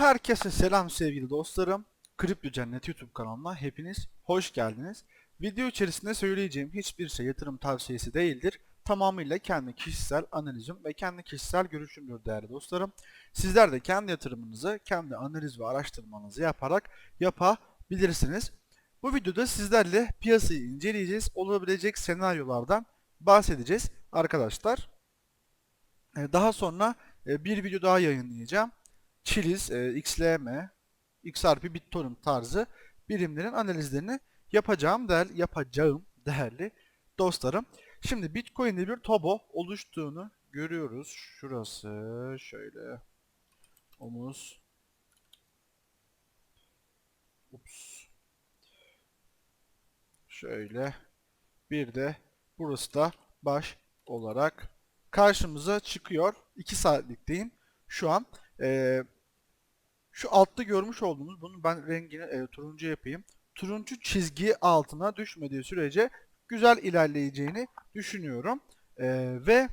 Herkese selam sevgili dostlarım. Kripto Cennet YouTube kanalına hepiniz hoş geldiniz. Video içerisinde söyleyeceğim hiçbir şey yatırım tavsiyesi değildir. Tamamıyla kendi kişisel analizim ve kendi kişisel görüşümdür değerli dostlarım. Sizler de kendi yatırımınızı, kendi analiz ve araştırmanızı yaparak yapabilirsiniz. Bu videoda sizlerle piyasayı inceleyeceğiz. Olabilecek senaryolardan bahsedeceğiz arkadaşlar. Ee, Daha sonra e, bir video daha yayınlayacağım. Chiliz, e, XLM, XRP, BitTorrent tarzı birimlerin analizlerini yapacağım değerli, yapacağım değerli dostlarım. Şimdi Bitcoin'de bir tobo oluştuğunu görüyoruz. Şurası şöyle omuz. Ups. Şöyle bir de burası da baş olarak karşımıza çıkıyor. 2 saatlikteyim şu an. Ee, şu altta görmüş olduğumuz, bunu ben rengini e, turuncu yapayım. Turuncu çizgi altına düşmediği sürece güzel ilerleyeceğini düşünüyorum. Ee, ve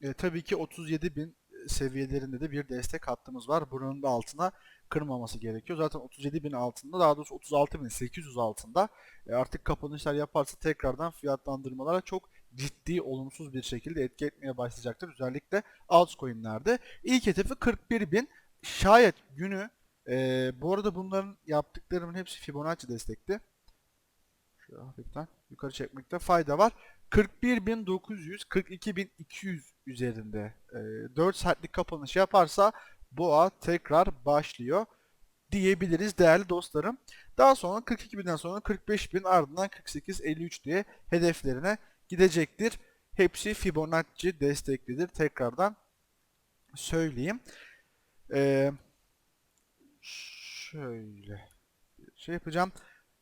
e, tabii ki 37.000 seviyelerinde de bir destek hattımız var. Buranın da altına kırmaması gerekiyor. Zaten 37.000 altında daha doğrusu 36.800 altında e, artık kapanışlar yaparsa tekrardan fiyatlandırmalara çok ciddi olumsuz bir şekilde etki etmeye başlayacaktır. Özellikle altcoin'lerde. İlk hedefi 41.000. Şayet günü e, bu arada bunların yaptıklarımın hepsi Fibonacci destekli. Şöyle hafiften yukarı çekmekte fayda var. 41.900, 42.200 üzerinde e, 4 saatlik kapanış yaparsa boğa tekrar başlıyor diyebiliriz değerli dostlarım. Daha sonra 42.000'den sonra 45.000 ardından 48.53 diye hedeflerine gidecektir. Hepsi Fibonacci desteklidir. Tekrardan söyleyeyim. Ee, şöyle şey yapacağım.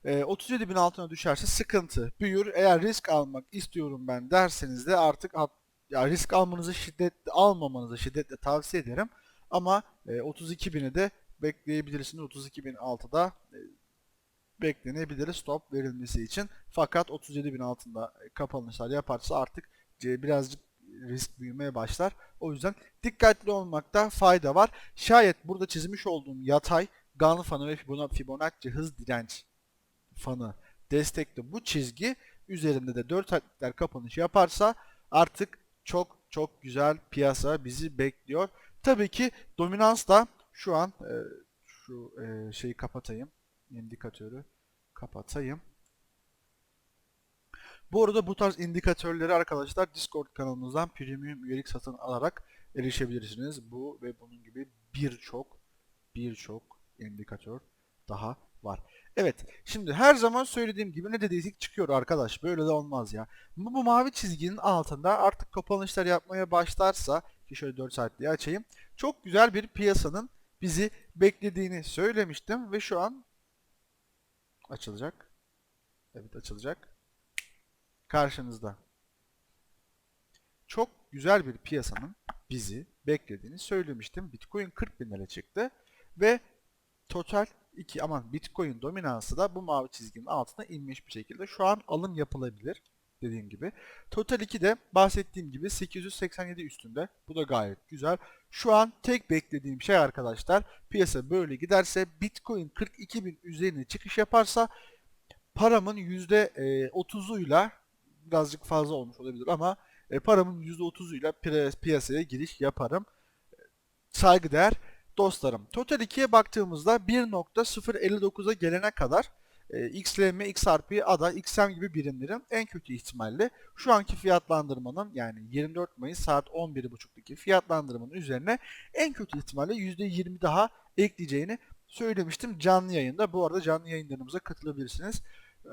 Ee, 37.000 altına düşerse sıkıntı büyür. Eğer risk almak istiyorum ben derseniz de artık at, ya risk almanızı şiddetle almamanızı şiddetle tavsiye ederim. Ama e, 32.000'i de bekleyebilirsiniz. 32.000 altıda e, beklenebilir stop verilmesi için. Fakat 37.000 altında kapanışlar yaparsa artık e, birazcık risk büyümeye başlar. O yüzden dikkatli olmakta fayda var. Şayet burada çizmiş olduğum yatay Gann fanı ve Fibona- Fibonacci hız direnç fanı destekli bu çizgi üzerinde de 4 saatlikler kapanış yaparsa artık çok çok güzel piyasa bizi bekliyor. Tabii ki dominans da şu an e, şu e, şeyi kapatayım. İndikatörü kapatayım. Bu arada bu tarz indikatörleri arkadaşlar Discord kanalımızdan premium üyelik satın alarak erişebilirsiniz. Bu ve bunun gibi birçok birçok indikatör daha var. Evet, şimdi her zaman söylediğim gibi ne dediysek çıkıyor arkadaş. Böyle de olmaz ya. Bu, bu mavi çizginin altında artık kapanışlar yapmaya başlarsa ki şöyle 4 saatliği açayım. Çok güzel bir piyasanın bizi beklediğini söylemiştim ve şu an açılacak. Evet açılacak. Karşınızda. Çok güzel bir piyasanın bizi beklediğini söylemiştim. Bitcoin 40 bin lira çıktı ve total 2 aman Bitcoin dominansı da bu mavi çizginin altına inmiş bir şekilde. Şu an alım yapılabilir dediğim gibi. Total 2 de bahsettiğim gibi 887 üstünde. Bu da gayet güzel. Şu an tek beklediğim şey arkadaşlar piyasa böyle giderse Bitcoin 42 bin üzerine çıkış yaparsa paramın %30'uyla birazcık fazla olmuş olabilir ama e, paramın %30'uyla piya- piyasaya giriş yaparım. Saygıdeğer dostlarım. Total 2'ye baktığımızda 1.059'a gelene kadar e, XLM, XRP, ADA, XM gibi birimlerin en kötü ihtimalle şu anki fiyatlandırmanın yani 24 Mayıs saat 11.30'daki fiyatlandırmanın üzerine en kötü ihtimalle %20 daha ekleyeceğini söylemiştim canlı yayında. Bu arada canlı yayınlarımıza katılabilirsiniz. E,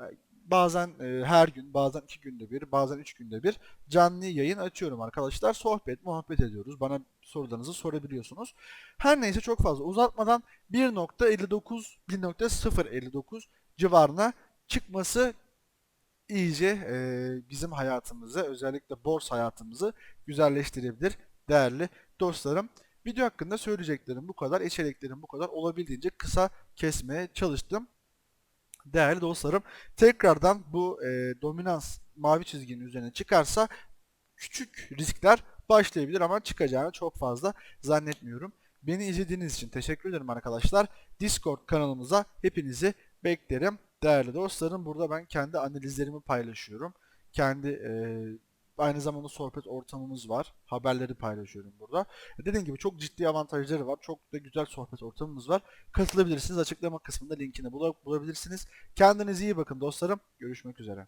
Bazen e, her gün, bazen iki günde bir, bazen üç günde bir canlı yayın açıyorum arkadaşlar. Sohbet, muhabbet ediyoruz. Bana sorularınızı sorabiliyorsunuz. Her neyse çok fazla uzatmadan 1.59, 1.059 civarına çıkması iyice e, bizim hayatımızı, özellikle borsa hayatımızı güzelleştirebilir değerli dostlarım. Video hakkında söyleyeceklerim bu kadar, içeriklerim bu kadar. Olabildiğince kısa kesmeye çalıştım. Değerli dostlarım, tekrardan bu e, dominans mavi çizginin üzerine çıkarsa küçük riskler başlayabilir ama çıkacağını çok fazla zannetmiyorum. Beni izlediğiniz için teşekkür ederim arkadaşlar. Discord kanalımıza hepinizi beklerim. Değerli dostlarım burada ben kendi analizlerimi paylaşıyorum. Kendi e, aynı zamanda sohbet ortamımız var. Haberleri paylaşıyorum burada. Dediğim gibi çok ciddi avantajları var. Çok da güzel sohbet ortamımız var. Katılabilirsiniz. Açıklama kısmında linkini bula- bulabilirsiniz. Kendinize iyi bakın dostlarım. Görüşmek üzere.